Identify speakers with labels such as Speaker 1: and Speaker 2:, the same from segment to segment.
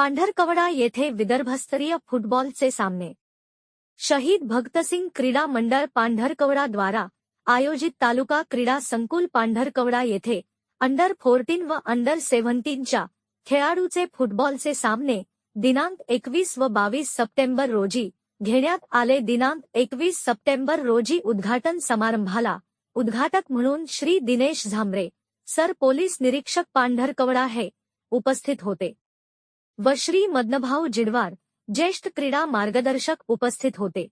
Speaker 1: पांढरकवडा येथे विदर्भस्तरीय फुटबॉलचे सामने. शहीद भगतसिंग क्रीडा मंडळ पांढरकवडा द्वारा आयोजित तालुका क्रीडा संकुल पांढरकवडा येथे अंडर फोर्टीन व अंडर सेव्हन्टीनच्या खेळाडूचे फुटबॉलचे सामने दिनांक एकवीस व बावीस सप्टेंबर रोजी घेण्यात आले. दिनांक एकवीस सप्टेंबर रोजी उद्घाटन समारंभाला उद्घाटक म्हणून श्री दिनेश झांबरे सर पोलीस निरीक्षक पांढरकवडा हे उपस्थित होते. व श्री मदनभाऊ जिडवार, ज्येष्ठ क्रीडा मार्गदर्शक उपस्थित होते.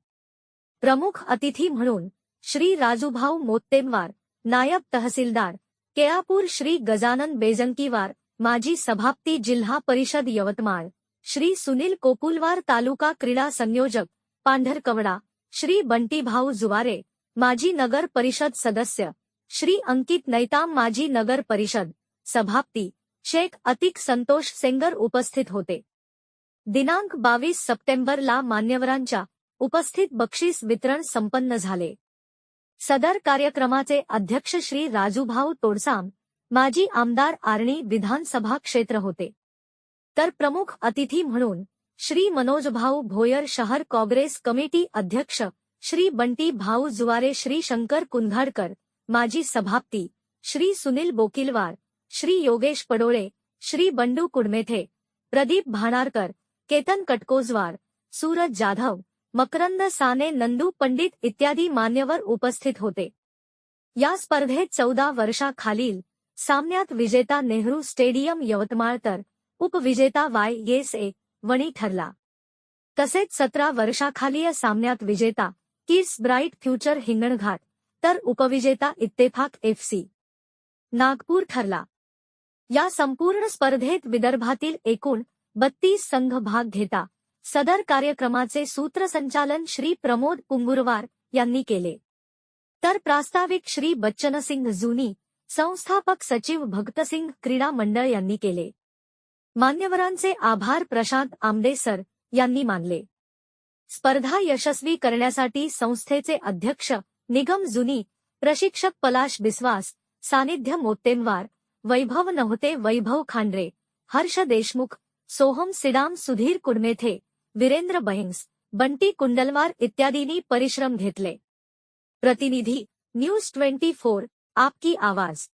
Speaker 1: प्रमुख अतिथी म्हणून श्री राजूभाऊ मोत्तेमवार, नायब तहसीलदार, केळापूर श्री गजानन बेजंकीवार, माजी सभापती जिल्हा परिषद यवतमाळ, श्री सुनील कोकुलवार तालुका क्रीडा संयोजक, पांढरकवडा, श्री बंटीभाऊ जुवारे, माजी नगर परिषद सदस्य, श्री अंकित नैताम, माजी नगर परिषद सभापती शेख अतिक संतोष सेंगर उपस्थित होते. दिनांक बावीस सप्टेंबरला मान्यवरांच्या उपस्थित बक्षीस वितरण संपन्न झाले. सदर कार्यक्रमाचे अध्यक्ष श्री राजूभाऊ तोडसाम माजी आमदार आर्णी विधानसभा क्षेत्र होते. तर प्रमुख अतिथी म्हणून श्री मनोजभाऊ भोयर शहर काँग्रेस कमिटी अध्यक्ष श्री बंटी भाऊ जुवारे श्री शंकर कुंभाडकर माजी सभापती श्री सुनील बोकिलवार श्री योगेश पडोळे, श्री बंडू कुडमेथे, प्रदीप भाणारकर केतन कटकोजवार, सूरज जाधव, मकरंद साने, नंदू पंडित इत्यादी मान्यवर उपस्थित होते. या स्पर्धेत चौदा वर्षाखालील सामन्यात विजेता नेहरू स्टेडियम यवतमाळ तर उपविजेता वाय एस ए, वणी ठरला. तसेच सतरा वर्षाखालीय सामन्यात विजेता किड्स ब्राईट फ्युचर हिंगणघाट, तर उपविजेता इत्तेफाक एफसी नागपूर ठरला. या संपूर्ण स्पर्धेत विदर्भातील एकूण बत्तीस संघ भाग घेता. सदर कार्यक्रमाचे सूत्रसंचालन श्री प्रमोद पुंगुरवार यांनी केले. तर प्रास्ताविक श्री बच्चनसिंग जुनी संस्थापक सचिव भक्तसिंग क्रीडा मंडळ यांनी केले. मान्यवरांचे आभार प्रशांत आंबेसर यांनी मानले. स्पर्धा यशस्वी करण्यासाठी संस्थेचे अध्यक्ष निगम जुनी प्रशिक्षक पलाश बिस्वास सानिध्य मोत्तेनवार वैभव नव्हते वैभव खांडरे। हर्ष देशमुख, सोहम, सिडाम, सुधीर कुडमेथे, वीरेंद्र बहिंग्स बंटी कुंडलवार इत्यादींनी परिश्रम घेतले. प्रतिनिधी, न्यूज़ ट्वेंटी फोर, आपकी आवाज़.